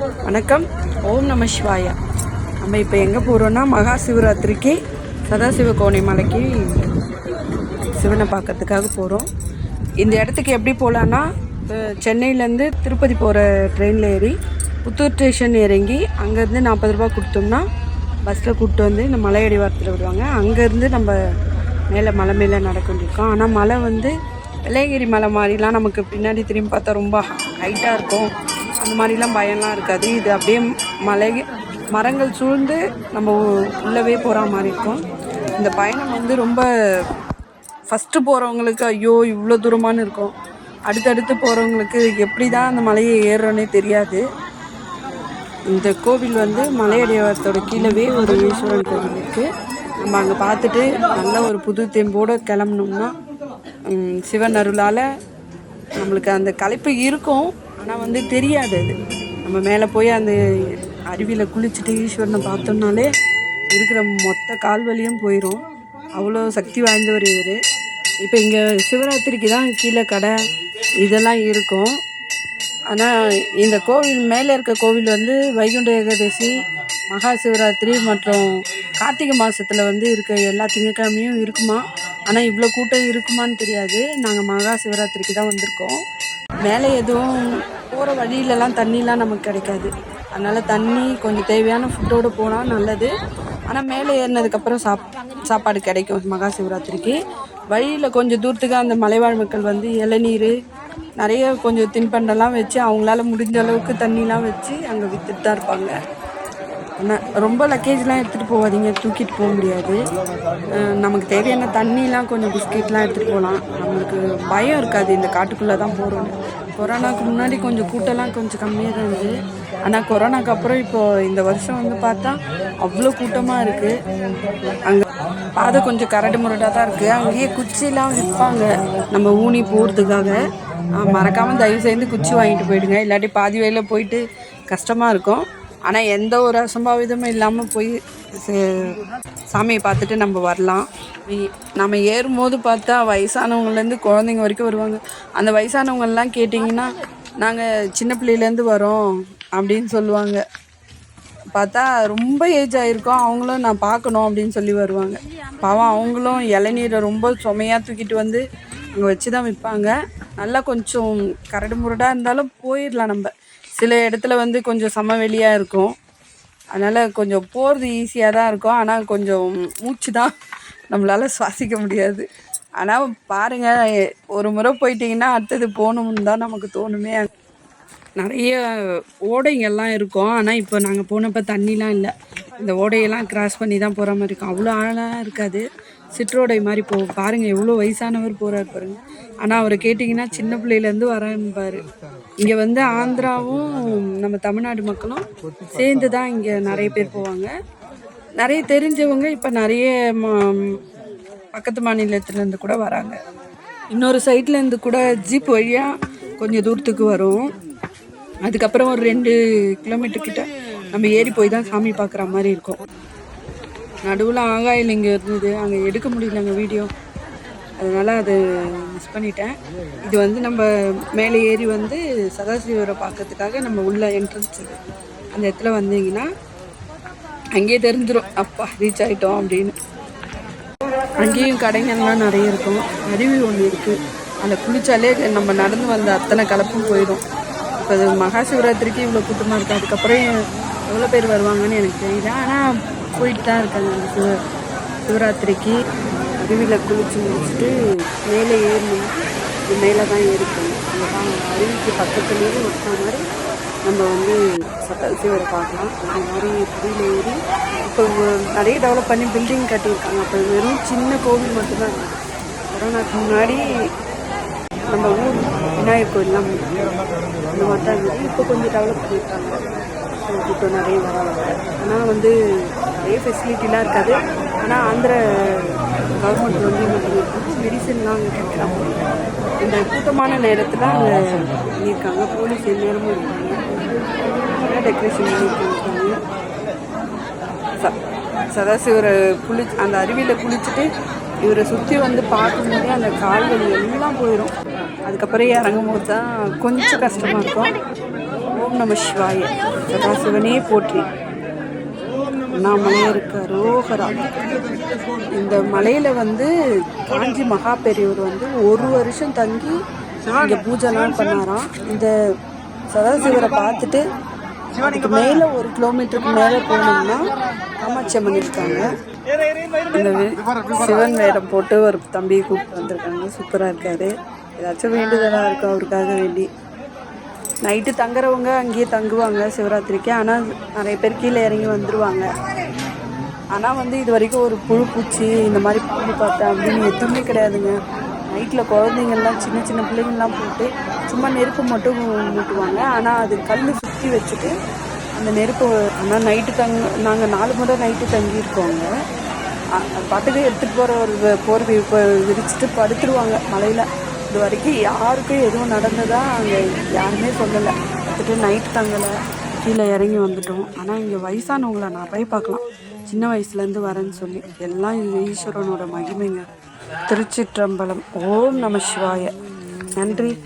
வணக்கம். ஓம் நம சிவாயா. நம்ம இப்போ எங்கே போகிறோன்னா மகா சிவராத்திரிக்கு சதாசிவ கோணை மலைக்கு சிவனை பார்க்கறதுக்காக போகிறோம் இந்த இடத்துக்கு எப்படி போகலான்னா சென்னையிலேருந்து திருப்பதி போகிற ட்ரெயினில் ஏறி புத்தூர் ஸ்டேஷன் இறங்கி அங்கேருந்து நாற்பது ரூபா கொடுத்தோம்னா பஸ்ஸில் கூப்பிட்டு வந்து இந்த மலை அடிவாரத்தில் விடுவாங்க. அங்கேருந்து நம்ம மேலே மலை மேலே நடக்கொண்டிருக்கோம் ஆனால் மலை வந்து வெள்ளையகிரி மலை மாதிரிலாம் நமக்கு பின்னாடி திரும்பி பார்த்தா ரொம்ப ஹைட்டாக இருக்கும். அந்த மாதிரிலாம் பயம்லாம் இருக்காது. இது அப்படியே மலை மரங்கள் சூழ்ந்து நம்ம உள்ளவே போகிற மாதிரி இருக்கும். இந்த பயணம் வந்து ரொம்ப ஃபஸ்ட்டு போகிறவங்களுக்கு ஐயோ இவ்வளோ தூரமானு இருக்கும். அடுத்தடுத்து போகிறவங்களுக்கு எப்படி தான் அந்த மலையை ஏறுறோன்னே தெரியாது. இந்த கோவில் வந்து மலையடிவாரத்தோட கீழவே ஒரு ஈஸ்வரன் கோவில் இருக்குது நம்ம அங்கே பார்த்துட்டு நல்ல ஒரு புது தெம்போடு கிளம்புனோம்னா சிவன் அருளால் நம்மளுக்கு அந்த களைப்பு இருக்கும். ஆனால் வந்து தெரியாது அது. நம்ம மேலே போய் அந்த அருவியில் குளிச்சுட்டு ஈஸ்வரனை பார்த்தோம்னாலே இருக்கிற மொத்த கால் வலியும் போயிடும் அவ்வளோ சக்தி வாய்ந்தவர் இவர். இப்போ இங்கே சிவராத்திரிக்கு தான் கீழே கடை இதெல்லாம் இருக்கும். ஆனால் இந்த கோவில் மேலே இருக்க கோவில் வந்து வைகுண்ட ஏகாதசி மகா சிவராத்திரி மற்றும் கார்த்திகை மாதத்தில் வந்து இருக்க எல்லா திங்கட்கிழமையும் இருக்குமா? ஆனால் இவ்வளோ கூட்டம் இருக்குமான்னு தெரியாது. நாங்கள் மகா சிவராத்திரிக்கு தான் வந்திருக்கோம். மேலே எதுவும் போகிற வழியிலலாம் தண்ணிலாம் நமக்கு கிடைக்காது. அதனால் தண்ணி கொஞ்சம் தேவையான ஃபுட்டோடு போனால் நல்லது. ஆனால் மேலே ஏறினதுக்கப்புறம் சாப் சாப்பாடு கிடைக்கும் மகா சிவராத்திரிக்கு. வழியில் கொஞ்சம் தூரத்துக்கு அந்த மலைவாழ் மக்கள் வந்து இளநீர் நிறைய கொஞ்சம் தின்பண்டம்லாம் வச்சு அவங்களால முடிஞ்ச அளவுக்கு தண்ணிலாம் வச்சு அங்கே விற்றுட்டு தான் இருப்பாங்க. ரொம்ப லக்கேஜ்லாம் எடுத்துகிட்டு போகாதீங்க தூக்கிட்டு போக முடியாது. நமக்கு தேவையான தண்ணிலாம் கொஞ்சம் பிஸ்கெட்லாம் எடுத்துகிட்டு போகலாம். நம்மளுக்கு பயம் இருக்காது இந்த காட்டுக்குள்ளே தான் போகிறோன்னு கொரோனாக்கு முன்னாடி கொஞ்சம் கூட்டம்லாம் கொஞ்சம் கம்மியாக தான் இருந்தது. ஆனால் கொரோனாக்கு அப்புறம் இப்போது இந்த வருஷம் வந்து பார்த்தா அவ்வளோ கூட்டமாக இருக்குது அங்கே பாதை கொஞ்சம் கரடு முரடாக தான் இருக்குது அங்கேயே குச்சிலாம் விற்பாங்க. நம்ம ஊனி போகிறதுக்காக மறக்காமல் தயவு செய்து குச்சி வாங்கிட்டு போயிடுங்க. இல்லாட்டி பாதி வழியில் போயிட்டு கஷ்டமாக இருக்கும். ஆனால் எந்த ஒரு அசம்பாவிதமும் இல்லாமல் போய் சே- சாமியை பார்த்துட்டு நம்ம வரலாம். நம்ம ஏறும்போது பார்த்தா வயசானவங்கலேருந்து குழந்தைங்க வரைக்கும் வருவாங்க. அந்த வயசானவங்கெல்லாம் கேட்டிங்கன்னா நாங்கள் சின்ன பிள்ளையிலேருந்து வரோம் அப்படின்னு சொல்லுவாங்க. பார்த்தா ரொம்ப ஏஜ் ஆகிருக்கும் அவங்களும் நான் பார்க்கணும் அப்படின்னு சொல்லி வருவாங்க. பாவம் அவங்களும் இளநீரை ரொம்ப சுமையாக தூக்கிட்டு வந்து அங்கே வச்சு தான் விற்பாங்க. நல்லா கொஞ்சம் கரடு முரடாக இருந்தாலும் போயிடலாம் நம்ம. சில இடத்துல வந்து கொஞ்சம் சமவெளியாக இருக்கும். அதனால் கொஞ்சம் போகிறது ஈஸியாக தான் இருக்கும். ஆனால் கொஞ்சம் மூச்சு தான் நம்மளால் சுவாசிக்க முடியாது. ஆனால் பாருங்கள் ஒரு முறை போயிட்டிங்கன்னா அடுத்தது போகணும்னு தான் நமக்கு தோணுமே. நிறைய ஓடைங்கள்லாம் இருக்கும். ஆனால் இப்போ நாங்கள் போனப்போ தண்ணிலாம் இல்லை. இந்த ஓடையெல்லாம் கிராஸ் பண்ணி தான் போகிற மாதிரி இருக்கும். அவ்வளோ ஆழலாம் இருக்காது. சிற்றோடை மாதிரி போ பாருங்கள் எவ்வளோ வயசானவர் போகிறார் பாருங்கள் ஆனால் அவரை கேட்டிங்கன்னா சின்ன பிள்ளையிலேருந்து வரம்பார். இங்கே வந்து ஆந்திராவும் நம்ம தமிழ்நாடு மக்களும் சேர்ந்து தான் இங்கே நிறைய பேர் போவாங்க. நிறைய தெரிஞ்சவங்க இப்போ நிறைய பக்கத்து மாநிலத்துலேருந்து கூட வராங்க. இன்னொரு சைட்லேருந்து கூட ஜீப் வழியாக கொஞ்சம் தூரத்துக்கு வரும். அதுக்கப்புறம் ஒரு ரெண்டு கிலோமீட்டர் கிட்ட நம்ம ஏறி போய் தான் சாமி பார்க்குற மாதிரி இருக்கும். நடுவில் ஆகாயில் இங்கே இருந்தது. அங்கே எடுக்க முடியலங்க வீடியோ. அதனால் அது மிஸ் பண்ணிட்டேன். இது வந்து நம்ம மேலே ஏறி வந்து சதாசிவரை பார்க்கறதுக்காக நம்ம உள்ள என்ட்ரன்ஸ் அந்த இடத்துல வந்தீங்கன்னா அங்கேயே தெரிஞ்சிடும் அப்பா ரீச் ஆகிட்டோம் அப்படின்னு. அங்கேயும் கடைங்கள்லாம் நிறைய இருக்கும். அருவி ஒன்று இருக்குது அதில் குளிச்சாலே நம்ம நடந்து வந்த அத்தனை கலப்பும் போயிடும். இப்போ அது மகா சிவராத்திரிக்கு இவ்வளோ கூட்டமாக இருக்குது அதுக்கப்புறம் எவ்வளோ பேர் வருவாங்கன்னு எனக்கு தெரியல. ஆனால் போயிட்டு தான் இருக்காங்க அந்த சிவ சிவராத்திரிக்கு அருவியில் குளிச்சு முடிச்சுட்டு மேலே ஏறணும். மேலே தான் ஏறிக்கணும். அங்கே தான் அருவிக்கு பக்கத்துலேயே ஒட்டின மாதிரி நம்ம வந்து சத்த சிவரை பார்க்கலாம். அந்த மாதிரி புதியில் ஏறி இப்போ நிறைய டெவலப் பண்ணி பில்டிங் கட்டியிருக்காங்க. அப்போ வெறும் சின்ன கோவில் மட்டும்தான் கொரோனாக்கு முன்னாடி நம்ம ஊர் விநாயகர் கோயில்லாம் அந்த மாதிரி தான் இருந்தது இப்போ கொஞ்சம் டெவலப் பண்ணியிருக்காங்க. இப்போ கூட்டம் நிறைய வராங்க ஆனால் வந்து நிறைய ஃபெசிலிட்டிலாம் இருக்காது. ஆனால் ஆந்திர கவர்மெண்ட் வந்து என்ன பண்ணியிருக்காங்க மெடிசன்லாம் அங்கே இந்த கூட்டமான நேரத்தில் அங்கே பண்ணியிருக்காங்க போலீஸ் எந்நேரமும் இருக்காங்க. நிறைய டெக்கரேஷன் பண்ணியிருக்காங்க ச சதாசிவரை குளி அந்த அருவியில் குளிச்சுட்டு இவரை சுற்றி வந்து பார்க்கும்போதே அந்த கால் எல்லாம் போயிடும் அதுக்கப்புறம் இறங்கும் போது தான் கொஞ்சம் கஷ்டமாக இருக்கும். ஓம் நம சிவாய. சதாசிவனே சிவனே போற்றி அண்ணாமலையருக்கு அரோகரா. இந்த மலையில் வந்து காஞ்சி மகா பெரியவர் வந்து ஒரு வருஷம் தங்கி இங்கே பூஜைலாம் பண்ணாராம். இந்த சதாசிவரை பார்த்துட்டு அதுக்கு மேலே ஒரு கிலோமீட்டருக்கு மேலே போனோம்னா காமாட்சி அம்மன் இருக்காங்க. இந்த சிவன் வேடம் போட்டு ஒரு தம்பியை கூப்பிட்டு வந்திருக்காங்க. சூப்பராக இருக்காரு. ஏதாச்சும் வேண்டுதலாக இருக்கும் அவருக்காக வேண்டி. நைட்டு தங்குறவங்க அங்கேயே தங்குவாங்க சிவராத்திரிக்கு. ஆனால் நிறைய பேர் கீழே இறங்கி வந்துடுவாங்க ஆனால் வந்து இது வரைக்கும் ஒரு புழு பூச்சி இந்த மாதிரி பாம்பு பார்த்தேன் அப்படின்னு எதுவுமே கிடையாதுங்க. நைட்டில் குழந்தைங்கள்லாம் சின்ன சின்ன பிள்ளைங்கள்லாம் போட்டு சும்மா நெருப்பு மட்டும் மூட்டுவாங்க. ஆனால் அது கல் சுற்றி வச்சுட்டு அந்த நெருப்பு ஆனால் நைட்டு தங்க நாங்கள் நாலு முறை நைட்டு தங்கியிருக்கோங்க. பாட்டுக்கு எடுத்துகிட்டு போகிற ஒரு போர்வை இப்போ விரிச்சிட்டு படுத்துருவாங்க மலையில். இது வரைக்கும் யாருக்கும் எதுவும் நடந்ததா அங்கே யாருமே சொல்லலை. வந்துட்டு நைட்டு தங்கலை. கீழே இறங்கி வந்துட்டோம். ஆனால் இங்கே வயசானவங்கள நிறைய பார்க்கலாம். சின்ன வயசுலேருந்து வரேன்னு சொல்லி. எல்லாம் இது ஈஸ்வரனோட மகிமைங்க. திருச்சிற்றம்பலம். ஓம் நம சிவாய. நன்றி.